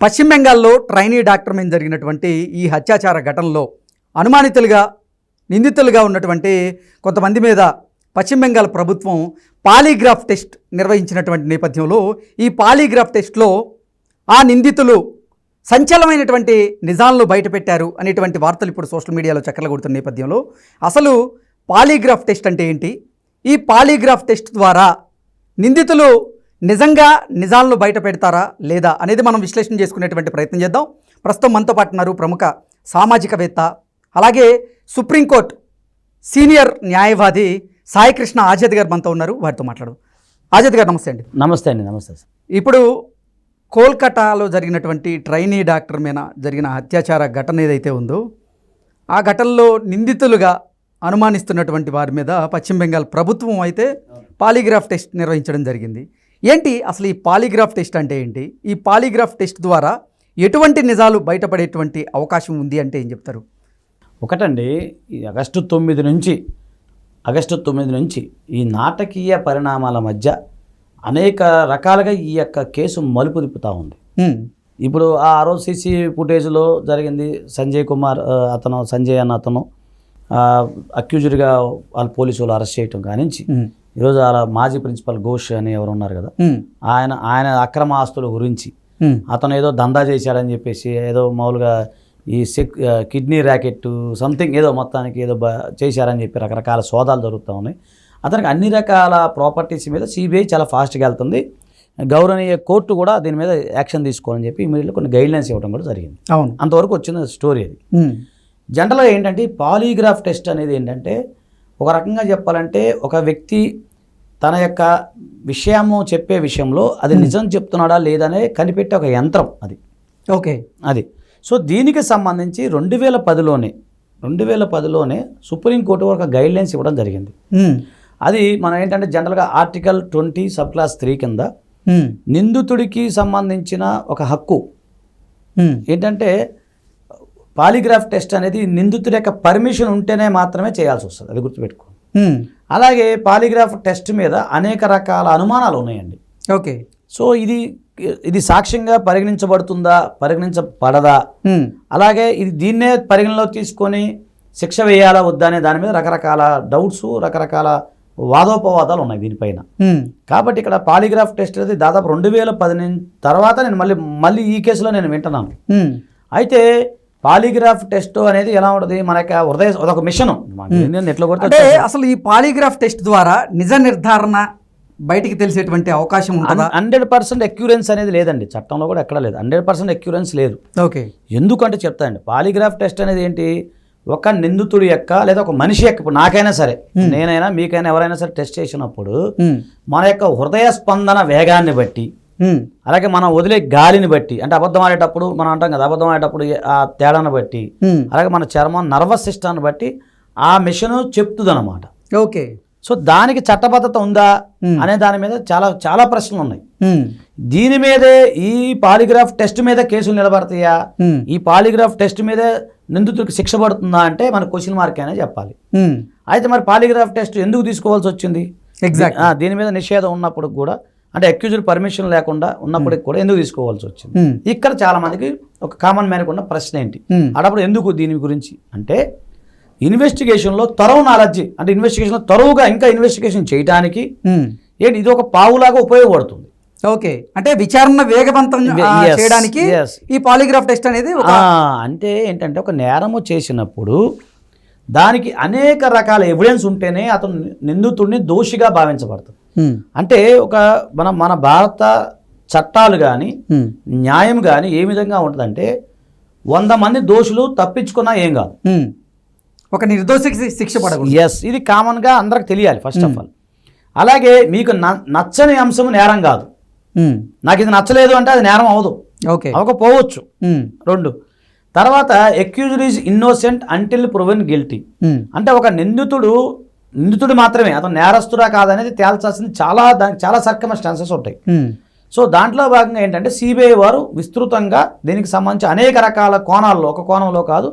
పశ్చిమ బెంగాల్లో trainee doctor మీద జరిగినటువంటి ఈ హత్యాచార ఘటనలో అనుమానితులుగా నిందితులుగా ఉన్నటువంటి కొంతమంది మీద పశ్చిమ బెంగాల్ ప్రభుత్వం పాలీగ్రాఫ్ టెస్ట్ నిర్వహించినటువంటి నేపథ్యంలో ఈ పాలీగ్రాఫ్ టెస్ట్లో ఆ నిందితులు సంచలమైనటువంటి నిజాలను బయటపెట్టారు అనేటువంటి వార్తలు ఇప్పుడు సోషల్ మీడియాలో చక్కర్లు కొడుతున్న నేపథ్యంలో. అసలు పాలీగ్రాఫ్ టెస్ట్ అంటే ఏంటి? ఈ పాలీగ్రాఫ్ టెస్ట్ ద్వారా నిందితులు నిజంగా నిజాలను బయట పెడతారా లేదా అనేది మనం విశ్లేషణ చేసుకునేటువంటి ప్రయత్నం చేద్దాం. ప్రస్తుతం మనతో పాటు ఉన్నారు ప్రముఖ సామాజికవేత్త అలాగే సుప్రీంకోర్టు సీనియర్ న్యాయవాది సాయికృష్ణ ఆజాద్ గారు మనతో ఉన్నారు. వారితో మాట్లాడు ఆజాద్ గారు నమస్తే అండి. నమస్తే అండి నమస్తే ఇప్పుడు కోల్కతాలో జరిగినటువంటి ట్రైనీ డాక్టర్ మీద జరిగిన అత్యాచార ఘటన ఏదైతే ఉందో ఆ ఘటనలో నిందితులుగా అనుమానిస్తున్నటువంటి వారి మీద పశ్చిమ బెంగాల్ ప్రభుత్వం అయితే పాలిగ్రాఫ్ టెస్ట్ నిర్వహించడం జరిగింది. ఏంటి అసలు ఈ పాలిగ్రాఫ్ టెస్ట్ అంటే ఏంటి ఈ పాలిగ్రాఫ్ టెస్ట్ ద్వారా ఎటువంటి నిజాలు బయటపడేటువంటి అవకాశం ఉంది అంటే ఏం చెప్తారు ఒకటండి ఈ ఆగస్టు తొమ్మిది నుంచి ఆగస్టు తొమ్మిది నుంచి ఈ నాటకీయ పరిణామాల మధ్య అనేక రకాలుగా ఈ యొక్క కేసు మలుపు తిప్పుతూ ఉంది. ఇప్పుడు ఆ రోజు సీసీ ఫుటేజ్లో జరిగింది సంజయ్ కుమార్ అతను సంజయ్ అన్న అతను అక్యూజ్డ్గా వాళ్ళ పోలీసు వాళ్ళు అరెస్ట్ చేయటం కానించి. ఈరోజు వాళ్ళ మాజీ ప్రిన్సిపల్ ఘోష్ అని ఎవరు ఉన్నారు కదా. ఆయన ఆయన అక్రమ ఆస్తుల గురించి. అతను ఏదో దందా చేశాడని చెప్పేసి ఏదో మామూలుగా ఈ సెక్ కిడ్నీ ర్యాకెట్ సంథింగ్ ఏదో మొత్తానికి ఏదో బ చేశారని చెప్పి రకరకాల సోదాలు జరుగుతూ ఉన్నాయి అతనికి అన్ని రకాల ప్రాపర్టీస్ మీద సిబిఐ చాలా ఫాస్ట్గా వెళ్తుంది గౌరవనీయ కోర్టు కూడా దీని మీద యాక్షన్ తీసుకోవాలని చెప్పి ఇమీడియట్గా కొన్ని గైడ్లైన్స్ ఇవ్వడం కూడా జరిగింది అవును అంతవరకు వచ్చిన స్టోరీ అది. జనరల్గా ఏంటంటే పాలీగ్రాఫ్ టెస్ట్ అనేది ఏంటంటే ఒక రకంగా చెప్పాలంటే ఒక వ్యక్తి తన యొక్క విషయము చెప్పే విషయంలో అది నిజం చెప్తున్నాడా లేదనే కనిపెట్టే ఒక యంత్రం అది ఓకే అది సో దీనికి సంబంధించి రెండు వేల పదిలోనే రెండు వేల పదిలోనే సుప్రీంకోర్టు ఒక గైడ్లైన్స్ ఇవ్వడం జరిగింది. అది మనం ఏంటంటే జనరల్గా article twenty sub clause three కింద. నిందితుడికి సంబంధించిన ఒక హక్కు. ఏంటంటే పాలిగ్రాఫ్ టెస్ట్ అనేది నిందితుడి యొక్క పర్మిషన్ ఉంటేనే మాత్రమే చేయాల్సి వస్తుంది అది గుర్తుపెట్టుకో. అలాగే పాలిగ్రాఫ్ టెస్ట్ మీద అనేక రకాల అనుమానాలు ఉన్నాయండి ఓకే సో ఇది ఇది సాక్ష్యంగా పరిగణించబడుతుందా పరిగణించబడదా. అలాగే ఇది దీన్నే పరిగణలో తీసుకొని శిక్ష వేయాలా వద్దా అనే దాని మీద రకరకాల డౌట్స్ రకరకాల వాదోపవాదాలు ఉన్నాయి దీనిపైన. కాబట్టి ఇక్కడ పాలిగ్రాఫ్ టెస్ట్ అనేది దాదాపు రెండు వేల పది తర్వాత నేను మళ్ళీ మళ్ళీ ఈ కేసులో నేను వింటున్నాను. అయితే పాలిగ్రాఫ్ టెస్ట్ అనేది ఎలా ఉంటుంది? మన యొక్క హృదయ అదొక మిషన్. ఎట్లా కొడితే అంటే అసలు ఈ పాలిగ్రాఫ్ టెస్ట్ ద్వారా నిజ నిర్ధారణ బయటికి తెలిసేటువంటి అవకాశం ఉంటుందా? హండ్రెడ్ పర్సెంట్ ఎక్యూరెన్స్ అనేది లేదండి. చట్టంలో కూడా ఎక్కడ లేదు. హండ్రెడ్ పర్సెంట్ ఎక్యూరెన్స్ లేదు. ఓకే. ఎందుకంటే చెప్తానండి పాలిగ్రాఫ్ టెస్ట్ అనేది ఏంటి? ఒక నిందితుడి యొక్క లేదా ఒక మనిషి యొక్క నాకైనా సరే నేనైనా మీకైనా ఎవరైనా సరే టెస్ట్ చేసినప్పుడు. మన యొక్క హృదయ స్పందన వేగాన్ని బట్టి. అలాగే మనం వదిలే గాలిని బట్టి అంటే అబద్ధం ఆడేటప్పుడు మనం అంటాం కదా అబద్ధం ఆడేటప్పుడు ఆ తేడాను బట్టి. అలాగే మన చర్మం నర్వస్ సిస్టాన్ని బట్టి ఆ మిషన్ చెప్తుంది అనమాట ఓకే సో దానికి చట్టబద్ధత ఉందా. అనే దాని మీద చాలా చాలా ప్రశ్నలు ఉన్నాయి. దీని మీదే ఈ పాలిగ్రాఫ్ టెస్ట్ మీద కేసులు నిలబడతాయా. ఈ పాలిగ్రాఫ్ టెస్ట్ మీదే నిందితుడికి శిక్ష పడుతుందా అంటే మన క్వశ్చన్ మార్క్ అనే చెప్పాలి. అయితే మరి పాలిగ్రాఫ్ టెస్ట్ ఎందుకు తీసుకోవాల్సి వచ్చింది. ఆ, దీని మీద నిషేధం ఉన్నప్పుడు కూడా అంటే అక్యూజ్డ్ పర్మిషన్ లేకుండా ఉన్నప్పటికి కూడా ఎందుకు తీసుకోవాల్సి వచ్చింది హ్మ్. ఇక్కడ చాలా మందికి ఒక కామన్ మ్యాన్కి ఉన్న ప్రశ్న ఏంటి హ్మ్. అడప్పుడు ఎందుకు దీని గురించి అంటే ఇన్వెస్టిగేషన్లో త్వరవ నాలెడ్జి అంటే ఇన్వెస్టిగేషన్లో త్వరగా ఇంకా ఇన్వెస్టిగేషన్ చేయడానికి. ఏంటి ఇది ఒక పావులాగా ఉపయోగపడుతుంది ఓకే అంటే విచారణ వేగవంతం చేయడానికి. ఈ పాలిగ్రాఫ్ టెస్ట్ అనేది అంటే ఏంటంటే ఒక నేరము చేసినప్పుడు దానికి అనేక రకాల ఎవిడెన్స్ ఉంటేనే అతను నిందితుడిని దోషిగా భావించబడుతుంది హ్మ్. అంటే ఒక మన మన భారత చట్టాలు కానీ. న్యాయం కానీ ఏ విధంగా ఉంటుందంటే వంద మంది దోషులు తప్పించుకున్నా ఏం కాదు. ఒక నిర్దోషికి శిక్ష పడకూడదు ఎస్ ఇది కామన్గా అందరికి తెలియాలి ఫస్ట్ ఆఫ్ ఆల్ అలాగే మీకు నచ్చని అంశం నేరం కాదు. నాకు ఇది నచ్చలేదు అంటే అది నేరం అవదు ఓకే అవ్వకపోవచ్చు హ్మ్. రెండు తర్వాత accused is innocent until proven guilty. అంటే ఒక నిందితుడు నిందితుడు మాత్రమే అతను నేరస్తుడా కాదనేది తేల్చాల్సింది చాలా దానికి చాలా సర్కమస్టాన్సెస్ ఉంటాయి హ్మ్. సో దాంట్లో భాగంగా ఏంటంటే సిబిఐ వారు విస్తృతంగా దీనికి సంబంధించి అనేక రకాల కోణాల్లో ఒక కోణంలో కాదు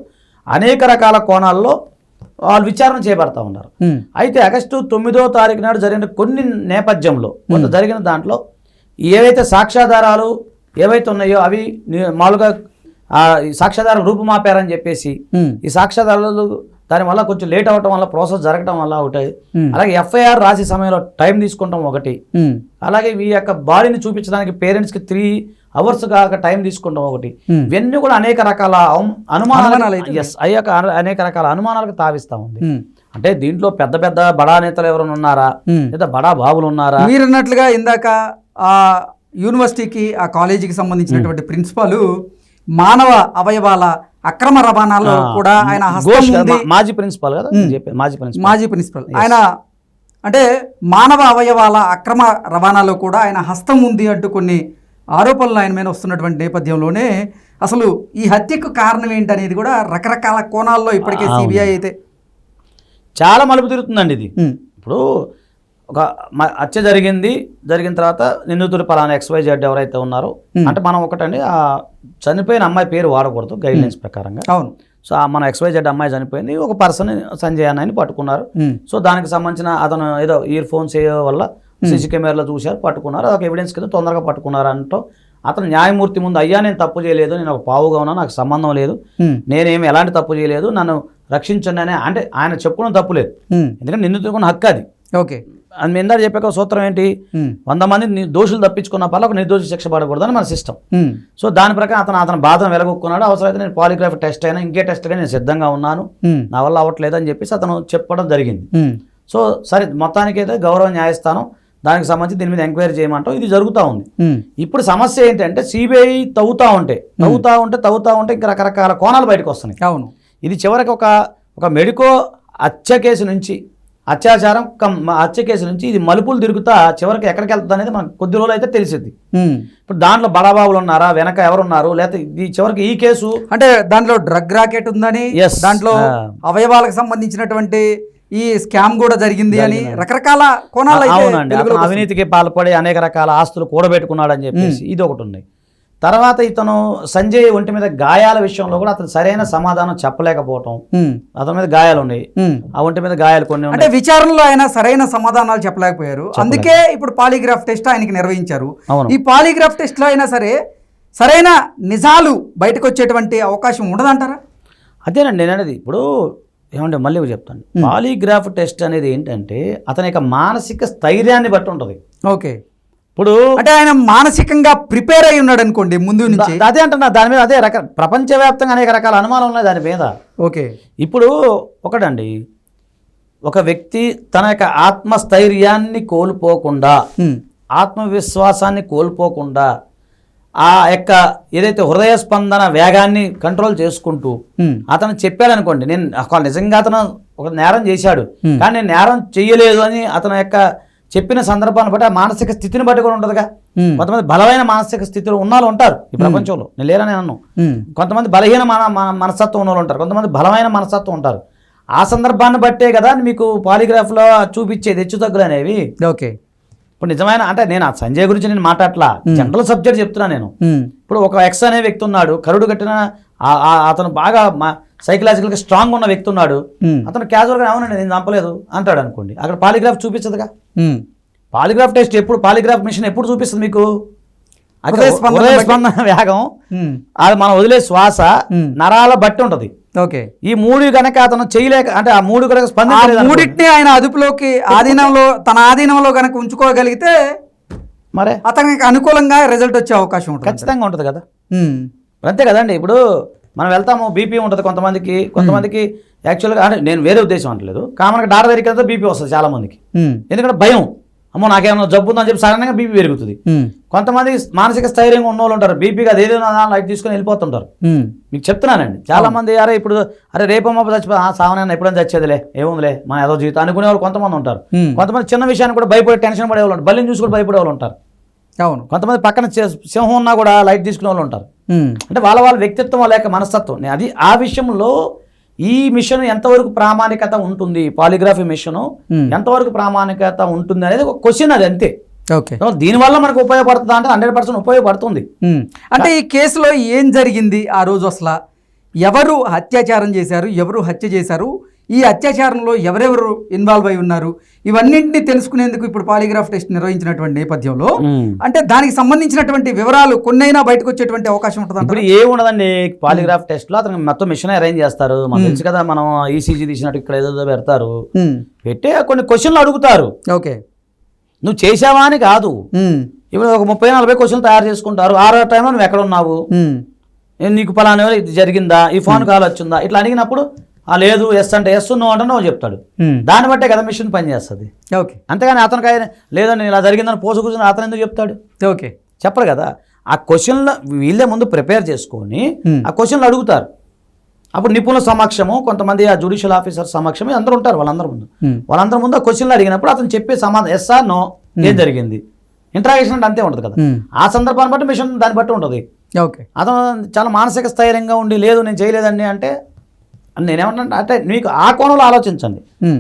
అనేక రకాల కోణాల్లో వాళ్ళు విచారణ చేపడతా ఉన్నారు హ్మ్. అయితే ఆగస్టు తొమ్మిదో తారీఖు నాడు జరిగిన కొన్ని నేపథ్యంలో కొంత జరిగిన దాంట్లో ఏవైతే సాక్ష్యాధారాలు ఏవైతే ఉన్నాయో అవి మామూలుగా ఆ, ఈ సాక్ష్యాధారం రూపుమాపారని చెప్పేసి ఈ సాక్ష్యాధారాలు దానివల్ల కొంచెం లేట్ అవ్వటం వల్ల ప్రాసెస్ జరగటం వల్ల ఒకటి అలాగే ఎఫ్ఐఆర్ రాసే సమయంలో టైం తీసుకుంటాం ఒకటి. అలాగే ఈ యొక్క బాడీని చూపించడానికి పేరెంట్స్కి త్రీ అవర్స్ కాక టైం తీసుకుంటాం ఒకటి. ఇవన్నీ కూడా అనేక రకాల అనుమానాలు ఎస్ అయ్యాక అన- అనేక రకాల అనుమానాలకు తావిస్తా ఉంది అంటే దీంట్లో పెద్ద పెద్ద బడా నేతలు ఎవరైనా ఉన్నారా. లేదా బడా బాబులు ఉన్నారా? మీరు అన్నట్లుగా ఇందాక ఆ యూనివర్సిటీకి ఆ కాలేజీకి సంబంధించినటువంటి ప్రిన్సిపాల్ మానవ అవయవాల అక్రమ రవాణాలో కూడా ఆయన మాజీ ప్రిన్సిపాల్ కదా? మాజీ ప్రిన్సిపాల్. మాజీ ప్రిన్సిపల్. ఆయన అంటే మానవ అవయవాల అక్రమ రవాణాలో కూడా ఆయన హస్తం ఉంది అంటూ కొన్ని ఆరోపణలు ఆయన మీద వస్తున్నటువంటి నేపథ్యంలోనే అసలు ఈ హత్యకు కారణం ఏంటనేది కూడా రకరకాల కోణాల్లో ఇప్పటికే. సిబిఐ అయితే చాలా మలుపు తిరుగుతుందండి ఇది. ఇప్పుడు ఒక హత్య జరిగింది. జరిగిన తర్వాత నిందితుడు పలానా ఎక్స్వై జెడ్ ఎవరైతే ఉన్నారో. అంటే మనం ఒకటండి ఆ చనిపోయిన అమ్మాయి పేరు వాడకూడదు గైడ్ లైన్స్ ప్రకారంగా. అవును. సో ఆ మన ఎక్స్వై జెడ్ అమ్మాయి చనిపోయింది ఒక పర్సన్ సంజయ్ అన్నని పట్టుకున్నారు. సో దానికి సంబంధించిన అతను ఏదో ఇయర్ ఫోన్స్ వల్ల సీసీ కెమెరాలో చూశారు పట్టుకున్నారు ఒక ఎవిడెన్స్ కింద తొందరగా పట్టుకున్నారు అంటూ అతను న్యాయమూర్తి ముందు అయ్యా నేను తప్పు చేయలేదు నేను ఒక పావుగా ఉన్నా నాకు సంబంధం లేదు నేనేమి ఎలాంటి తప్పు చేయలేదు నన్ను రక్షించండి అని అంటే ఆయన చెప్పుకోవడం తప్పు లేదు. ఎందుకంటే నిందితుకున్న హక్కు అది. ఓకే. అది మీ ఇందాక చెప్పాక సూత్రం ఏంటి? వంద మంది దోషులు తప్పించుకున్న పట్ల ఒక నిర్దోషి శిక్ష పడకూడదని మన సిస్టమ్ సో దాని ప్రకారం అతను అతని బాధను వెలగొక్కున్నాడు. అవసరమైతే నేను పాలిగ్రాఫ్ టెస్ట్ అయినా ఇంకే టెస్ట్ అయినా నేను సిద్ధంగా ఉన్నాను. నా వల్ల అవ్వట్లేదు అని చెప్పేసి అతను చెప్పడం జరిగింది. సో సరే మొత్తానికైతే గౌరవ న్యాయస్థానం దానికి సంబంధించి దీని మీద ఎంక్వైరీ చేయమంటాం. ఇది జరుగుతూ ఉంది. ఇప్పుడు సమస్య ఏంటంటే సిబిఐ తవ్వుతూ ఉంటే తవ్వుతూ ఉంటే తవ్వుతూ ఉంటే ఇంకా రకరకాల కోణాలు బయటకు వస్తున్నాయి. అవును. ఇది చివరికి ఒక ఒక మెడికో హత్య కేసు నుంచి అత్యాచారం కమ్ హత్య కేసు నుంచి ఇది మలుపులు తిరుగుతా చివరికి ఎక్కడికి వెళ్తుంది అనేది మనకు కొద్ది రోజులు అయితే తెలిసింది. ఇప్పుడు దాంట్లో బడాబాబులు ఉన్నారా వెనక ఎవరున్నారు లేకపోతే ఇది చివరికి ఈ కేసు అంటే దాంట్లో డ్రగ్ రాకెట్ ఉందని. దాంట్లో. అవయవాలకు సంబంధించినటువంటి ఈ స్కామ్ కూడా జరిగింది అని. రకరకాల కోణాలు అవునండి. అవినీతికి పాల్పడి అనేక రకాల ఆస్తులు కూడబెట్టుకున్నాడు అని చెప్పేసి ఇది ఒకటి ఉంది తర్వాత ఇతను సంజయ్ ఒంటి మీద గాయాల విషయంలో కూడా అతను సరైన సమాధానం చెప్పలేకపోవటం. అతని మీద గాయాలు ఉన్నాయి. ఆ ఒంటి మీద గాయాలు కొన్ని అంటే విచారణలో ఆయన సరైన సమాధానాలు చెప్పలేకపోయారు. అందుకే ఇప్పుడు పాలిగ్రాఫ్ టెస్ట్ ఆయనకి నిర్వహించారు. ఈ పాలిగ్రాఫ్ టెస్ట్లో అయినా సరే సరైన నిజాలు బయటకు వచ్చేటువంటి అవకాశం ఉండదంటారా? అదేనండి నేను అనేది ఇప్పుడు ఏమంటే మళ్ళీ చెప్తాను. పాలీగ్రాఫ్ టెస్ట్ అనేది ఏంటంటే అతని యొక్క మానసిక స్థైర్యాన్ని బట్టి ఉంటుంది. ఓకే. ఇప్పుడు అంటే ఆయన మానసికంగా ప్రిపేర్ అయి ఉన్నాడు అనుకోండి ముందు నుంచి. అదే అంటున్నా దాని మీద అదే రక ప్రపంచవ్యాప్తంగా అనేక రకాల అనుమానాలు ఉన్నాయి దాని మీద. ఓకే. ఇప్పుడు ఒకటండి ఒక వ్యక్తి తన యొక్క ఆత్మస్థైర్యాన్ని కోల్పోకుండా ఆత్మవిశ్వాసాన్ని కోల్పోకుండా ఆ యొక్క ఏదైతే హృదయ స్పందన వేగాన్ని కంట్రోల్ చేసుకుంటూ అతను చెప్పాడు అనుకోండి నేను నిజంగా అతను ఒక నేరం చేశాడు. కానీ నేను నేరం చెయ్యలేదు అని అతని యొక్క చెప్పిన సందర్భాన్ని బట్టి ఆ మానసిక స్థితిని బట్టి కూడా ఉంటుందిగా. ఉమ్, కొంతమంది బలమైన మానసిక స్థితిలో ఉన్న వాళ్ళు ఉంటారు ఈ ప్రపంచంలో. నేను లేరని అన్నాను ఉమ్, కొంతమంది బలహీన మన మన- మనస్తత్వం ఉన్న వాళ్ళు ఉంటారు. కొంతమంది బలమైన మనస్తత్వం ఉంటారు. ఆ సందర్భాన్ని బట్టే కదా మీకు పాలిగ్రాఫ్లో చూపించేది హెచ్చు తగ్గులు అనేవి ఓకే. ఇప్పుడు నిజమైన అంటే నేను ఆ సంజయ్ గురించి నేను మాట్లాడలా జనరల్ సబ్జెక్ట్ చెప్తున్నా నేను. ఇప్పుడు ఒక ఎక్స్ అనే వ్యక్తి ఉన్నాడు. కరుడు కట్టిన అతను బాగా సైకలాజికల్గా స్ట్రాంగ్ ఉన్న వ్యక్తి ఉన్నాడు. అతను క్యాజువల్గా అవునండి నేను చంపలేదు అంటాడు అనుకోండి. అక్కడ పాలిగ్రాఫ్ చూపించదుగా? పాలిగ్రాఫ్ టెస్ట్ ఎప్పుడు పాలిగ్రాఫ్ మిషన్ ఎప్పుడు చూపిస్తుంది మీకు? స్పందన. స్పందన వేగం. అది మనం వదిలే శ్వాస. నరాల బట్టి ఉంటది. ఓకే. ఈ మూడు కనుక అతను చేయలేక అంటే ఆ మూడు కనుక అనుకోండి. మూడింటిని ఆయన అదుపులోకి ఆధీనంలో తన ఆధీనంలో కనుక ఉంచుకోగలిగితే మరే? అతనికి అనుకూలంగా రిజల్ట్ వచ్చే అవకాశం ఉంటుంది. ఖచ్చితంగా ఉంటుంది కదా? అంతే కదండి ఇప్పుడు మనం వెళ్తాము బీపీ ఉంటుంది కొంతమందికి కొంతమందికి యాక్చువల్గా అంటే నేను వేరే ఉద్దేశం అంటలేదు. కామన్గా డాక్టర్ దగ్గరికి వెళ్తే బీపీ వస్తుంది చాలా మందికి ఎందుకంటే భయం. అమ్మో నాకేమైనా జబ్బు ఉందని చెప్పి సడన్గా బీపీ పెరుగుతుంది. కొంతమంది మానసిక స్థైర్యంగా ఉన్న వాళ్ళు ఉంటారు బీపీ కాదు ఏదైనా లైట్ తీసుకొని వెళ్ళిపోతుంటారు. మీకు చెప్తున్నానండి. చాలా మంది అరే ఇప్పుడు అరే రేపమ్మ చచ్చిపో సావనైనా ఎప్పుడైనా చచ్చేదిలే ఏముందిలే మన ఏదో జీవితం అనుకునే వాళ్ళు కొంతమంది ఉంటారు. కొంతమంది చిన్న విషయాన్ని కూడా భయపడే టెన్షన్ పడే వాళ్ళు ఉంటారు. బల్లిని చూసి కూడా భయపడే వాళ్ళు ఉంటారు. అవును. కొంతమంది పక్కన సింహం ఉన్నా కూడా లైట్ తీసుకునే వాళ్ళు ఉంటారు. అంటే వాళ్ళ వాళ్ళ వ్యక్తిత్వం లేక మనస్తత్వం. అది ఆ విషయంలో ఈ మిషన్ ఎంతవరకు ప్రామాణికత ఉంటుంది పాలిగ్రఫీ మిషన్ ఎంతవరకు ప్రామాణికత ఉంటుంది అనేది ఒక క్వశ్చన్ అది అంతే. ఓకే. దీనివల్ల మనకు ఉపయోగపడుతుందా అంటే హండ్రెడ్ పర్సెంట్ ఉపయోగపడుతుంది. అంటే ఈ కేసులో ఏం జరిగింది ఆ రోజు అసలు? ఎవరు అత్యాచారం చేశారు? ఎవరు హత్య చేశారు? ఈ అత్యాచారంలో ఎవరెవరు ఇన్వాల్వ్ అయి ఉన్నారు? ఇవన్నింటినీ తెలుసుకునేందుకు ఇప్పుడు పాలిగ్రాఫ్ టెస్ట్ నిర్వహించినటువంటి నేపథ్యంలో. అంటే దానికి సంబంధించినటువంటి వివరాలు కొన్నైనా బయటకు వచ్చేటువంటి అవకాశం ఉంటుంది ఇప్పుడు ఏముండదండి పాలిగ్రాఫ్ టెస్ట్లో అతనికి మొత్తం మిషన్ అరేంజ్ చేస్తారు. మనకు తెలుసు కదా మనం ఈసీజీ తీసినట్టు ఇక్కడ ఏదో పెడతారు. పెట్టి కొన్ని క్వశ్చన్లు అడుగుతారు. ఓకే. నువ్వు చేసావా అని కాదు. ఇప్పుడు ఒక ముప్పై నలభై క్వశ్చన్లు తయారు చేసుకుంటారు. ఆరో టైంలో నువ్వు ఎక్కడ ఉన్నావు నీకు పలానా ఇది జరిగిందా? ఈ ఫోన్ కాల్ వచ్చిందా? ఇట్లా అడిగినప్పుడు లేదు ఎస్ అంటే ఎస్ నువ్వు అంటే నువ్వు చెప్తాడు. దాన్ని బట్టే కదా మిషన్ పనిచేస్తుంది. ఓకే. అంతేగాని అతనికి ఆయన లేదని ఇలా జరిగిందని పోసు కూర్చొని అతను ఎందుకు చెప్తాడు? ఓకే. చెప్పరు కదా. ఆ క్వశ్చన్లు వీళ్ళే ముందు ప్రిపేర్ చేసుకొని. ఆ క్వశ్చన్లు అడుగుతారు. అప్పుడు నిపుణుల సమక్షము కొంతమంది ఆ జుడిషియల్ ఆఫీసర్ సమక్షము అందరూ ఉంటారు వాళ్ళందరి ముందు. వాళ్ళందరి ముందు ఆ క్వశ్చన్లు అడిగినప్పుడు అతను చెప్పే సమాధానం ఎస్ ఆర్ నో ఏం జరిగింది? ఇంట్రాగేషన్ అంటే అంతే ఉంటుంది కదా. ఆ సందర్భాన్ని బట్టి మిషన్ దాన్ని బట్టి ఉంటుంది. ఓకే. అతను చాలా మానసిక స్థైర్యంగా ఉండి లేదు నేను చేయలేదండి అంటే నేనేమన్నా అంటే మీకు ఆ కోణంలో ఆలోచించండి.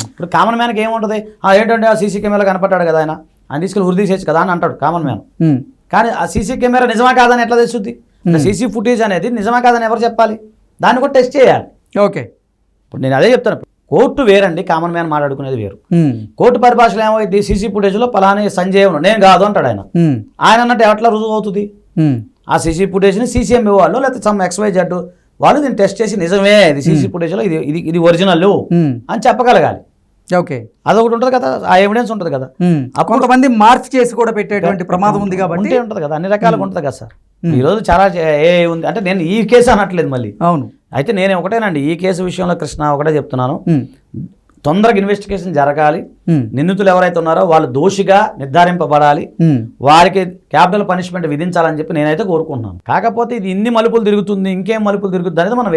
ఇప్పుడు కామన్ మ్యాన్కి ఏముంటుంది? ఆ ఏంటంటే ఆ సీసీ కెమెరా కనపడ్డాడు కదా ఆయన. ఆయన తీసుకెళ్ళి ఉరి తీసేయచ్చు కదా అని అంటాడు కామన్ మ్యాన్ కానీ ఆ సీసీ కెమెరా నిజమా కాదని ఎట్లా తెలుస్తుంది? సీసీ ఫుటేజ్ అనేది నిజమా కాదని ఎవరు చెప్పాలి? దాన్ని కూడా టెస్ట్ చేయాలి. ఓకే. ఇప్పుడు నేను అదే చెప్తాను. కోర్టు వేరండి కామన్ మ్యాన్ మాట్లాడుకునేది వేరు. కోర్టు పరిభాషలో ఏమైంది సీసీ ఫుటేజ్లో పలానా సంజయ్ నేను కాదు అంటాడు ఆయన. ఆయన అన్నట్టు ఎట్లా రుజువు అవుతుంది? ఆ సీసీ ఫుటేజ్ని సీసీఎంఏ వాళ్ళు లేకపోతే సమ్ ఎక్స్వై జడ్డు వాళ్ళు దీన్ని టెస్ట్ చేసి నిజమే ఇది సీసీ ఫుటేజ్లో ఇది ఇది ఇది ఒరిజినల్ అని చెప్పగలగాలి. ఓకే. అదొకటి ఉంటుంది కదా ఆ ఎవిడెన్స్ ఉంటుంది కదా. కొంతమంది మార్చి చేసి కూడా పెట్టేటువంటి ప్రమాదం ఉంది కాబట్టి ఉంటే ఉంటుంది కదా అన్ని రకాలుగా ఉంటుంది కదా సార్. ఈరోజు చాలా ఏ ఉంది అంటే నేను ఈ కేసు అనట్లేదు మళ్ళీ. అవును. అయితే నేను ఒకటేనండి ఈ కేసు విషయంలో కృష్ణ ఒకటే చెప్తున్నాను. తొందరగా ఇన్వెస్టిగేషన్ జరగాలి. నిందితులు ఎవరైతే ఉన్నారో వాళ్ళు దోషిగా నిర్ధారింపబడాలి. వారికి క్యాపిటల్ పనిష్మెంట్ విధించాలని చెప్పి నేనైతే కోరుకుంటున్నాను కాకపోతే ఇది ఇన్ని మలుపులు తిరుగుతుంది ఇంకేం మలుపులు తిరుగుతుంది అనేది మనం